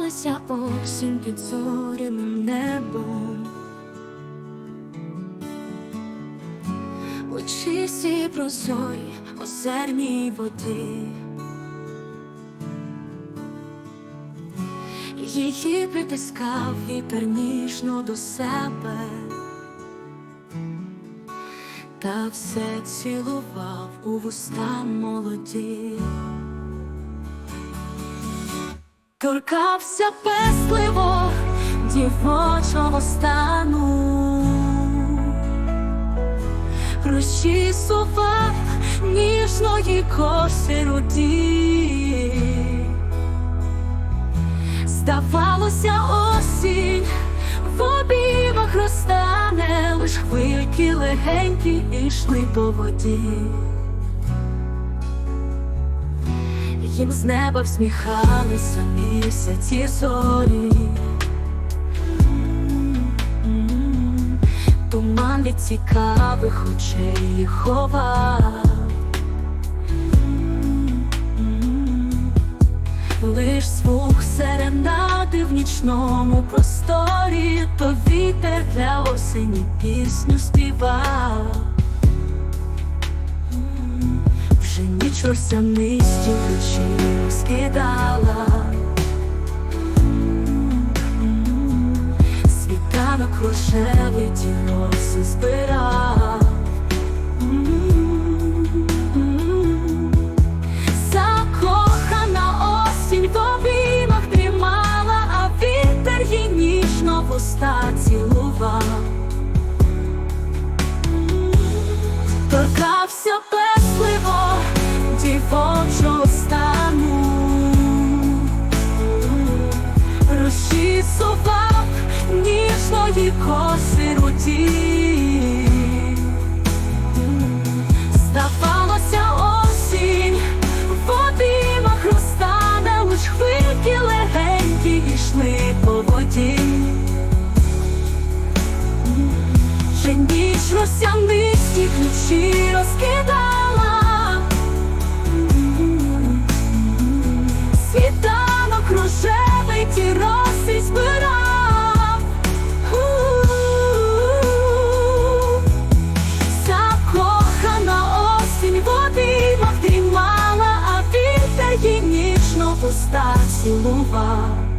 Сміхалася осінь під зоряним небом. У чистій прозорій озерній воді. Її притискав вітер ніжно до себе, та все цілував у вуста молоді. Торкався песливо дівочого стану, розчісував ніжної коси руді. Здавалося, осінь в обіймах розтане, лиш хвильки легенькі ішли по воді. Їм з неба всміхалися місяці зорі. Туман від цікавих очей ховав. Лиш звук серенади в нічному просторі, то вітер для осені пісню співав. Росянисті ключі скидала. Світанок рожевий ті роси збирав. Стану, розчісував ніжної коси руді. Здавалося, осінь в обіймах лиш хвильки легенькі йшли по воді. Вже ніч росянисті ключі розкидала. 心无法。